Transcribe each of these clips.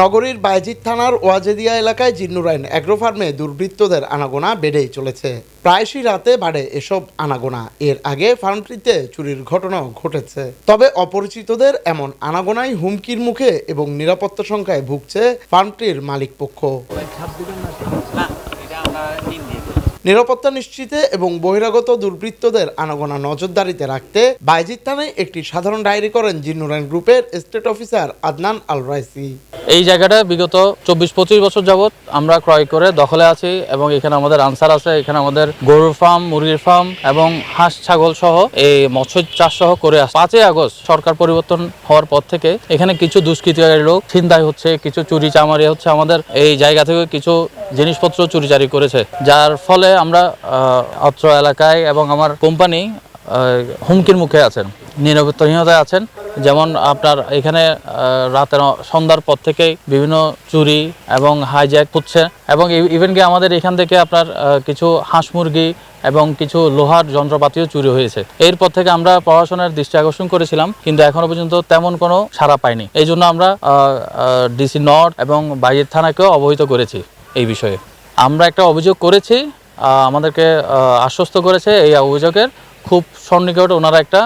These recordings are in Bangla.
নগরীর বাইজিৎ থানার ওয়াজেদিয়া এলাকায় জিন্নুরাইন অ্যাগ্রো ফার্মে দুর্বৃত্তদের আনাগোনা বেড়েই চলেছে। প্রায়শই রাতে বাড়ে এসব আনাগোনা। এর আগে ফার্মটিতে চুরির ঘটনাও ঘটেছে। তবে অপরিচিতদের এমন আনাগোনাই হুমকির মুখে এবং নিরাপত্তা সংখ্যায় ভুগছে ফার্মটির মালিক পক্ষ নিরাপত্তা নিশ্চিতে এবং বহিরাগত দুর্বৃত্তদের আনাগোনা নজরদারিতে রাখতে বাইজিৎ থানায় একটি সাধারণ ডায়েরি করেন জিন্নুরাইন গ্রুপের state officer Adnan Al Raisi এই জায়গাটা বিগত চব্বিশ পঁচিশ বছর যাবত আমরা ক্রয় করে দখলে আছি এবং এখানে আমাদের আনসার আছে, এখানে আমাদের গরুর ফার্ম, মুরগির ফার্ম এবং হাঁস, ছাগল সহ এই মৎস্য চাষ সহ করে আসছে। পাঁচই আগস্ট সরকার পরিবর্তন হওয়ার পর থেকে এখানে কিছু দুষ্কৃতিকারী লোক, ছিনতাই হচ্ছে, কিছু চুরি চামারি হচ্ছে আমাদের এই জায়গা থেকে, কিছু জিনিসপত্র চুরিচারি করেছে। যার ফলে আমরা অত্র এলাকায় এবং আমার কোম্পানি হুমকির মুখে আছেন নিরাপত্তাহীনতায় আছেন। যেমন আপনার এখানে রাতের সন্ধ্যার পর থেকেই বিভিন্ন চুরি এবং হাইজ্যাক হচ্ছে এবং ইভেন কি আমাদের এখান থেকে আপনার কিছু হাঁস মুরগি এবং কিছু লোহার যন্ত্রপাতিও চুরি হয়েছে। এরপর থেকে আমরা প্রশাসনের দৃষ্টি আকর্ষণ করেছিলাম, কিন্তু এখনও পর্যন্ত তেমন কোনো সাড়া পাইনি। এই জন্য আমরা ডিসি নর্থ এবং বাইরের থানাকেও অবহিত করেছি। এই বিষয়ে। আমরা একটা অভিযোগ করেছি আমাদেরকে আশ্বস্ত করেছে এই অভিযোগের। খুব সন্নিকট ওনারা একটা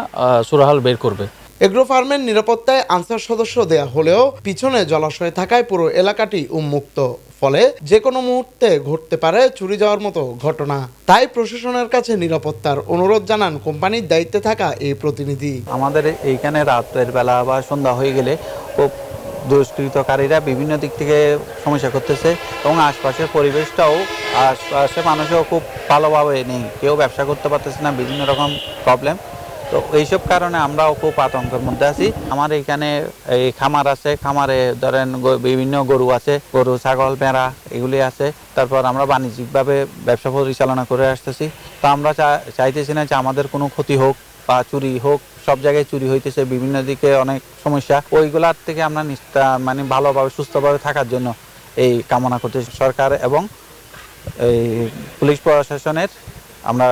সুরাহাল বের করবে। এগ্রো ফার্মের নিরাপত্তায় আনসার সদস্য দেয়া হলেও পিছনে জলাশয় থাকায় পুরো এলাকাটি উন্মুক্ত। ফলে যে কোনো মুহূর্তে ঘটতে পারে চুরি যাওয়ার মতো ঘটনা। তাই প্রশাসনের কাছে নিরাপত্তার অনুরোধ জানান কোম্পানির দায়িত্বে থাকা এই প্রতিনিধি। আমাদের এইখানে রাতের বেলা বা সন্ধ্যা হয়ে গেলে দুষ্কৃতকারীরা বিভিন্ন দিক থেকে সমস্যা করতেছে এবং আশপাশের পরিবেশটাও আশপাশের মানুষও খুব ভালোভাবে নেই। কেউ ব্যবসা করতে পারতেছে না, বিভিন্ন রকম প্রবলেম তো এইসব কারণে আমরাও খুব আতঙ্কের মধ্যে আছি। আমার এখানে এই খামার আছে, খামারে ধরেন বিভিন্ন গরু আছে, গরু, ছাগল ভেড়া এগুলি আছে। তারপর আমরা বাণিজ্যিকভাবে ব্যবসা পরিচালনা করে আসতেছি। তো আমরা চাইতেছি না যে আমাদের কোনো ক্ষতি হোক বা চুরি হোক, সব জায়গায় চুরি হইতেছে, বিভিন্ন দিকে অনেক সমস্যা। ওইগুলার থেকে আমরা মানে ভালোভাবে, সুস্থভাবে থাকার জন্য এই কামনা করতেছি সরকার এবং এই পুলিশ প্রশাসনের। আমরা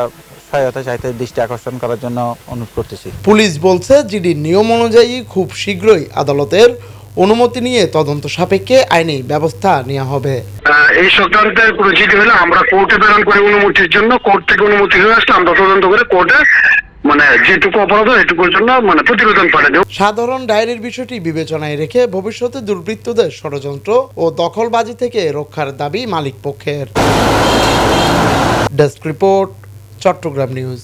সহায়তা চাইতে দৃষ্টি আকর্ষণ করার জন্য অনুরোধ করতেছি। পুলিশ বলছে জিডির নিয়ম অনুযায়ী খুব শীঘ্রই আদালতের অনুমতি নিয়ে তদন্ত সাপেক্ষে আইনি ব্যবস্থা নেওয়া হবে। এই সংক্রান্তের কোনো চিঠি হলে আমরা কোর্টে প্রেরণ করি অনুমতির জন্য। কোর্ট থেকে অনুমতি হয়ে আসলে আমরা তদন্ত করে কোর্টে মানে যেটুকু অপরাধ এটুকুর জন্য মানে প্রতিবেদন দেবো। সাধারণ ডায়েরির বিষয়টি বিবেচনায় রেখে ভবিষ্যতে দুর্বৃত্তদের ষড়যন্ত্র ও দখলবাজি থেকে রক্ষার দাবি মালিক পক্ষের ডেস্ক রিপোর্ট। চট্টগ্রাম নিউজ।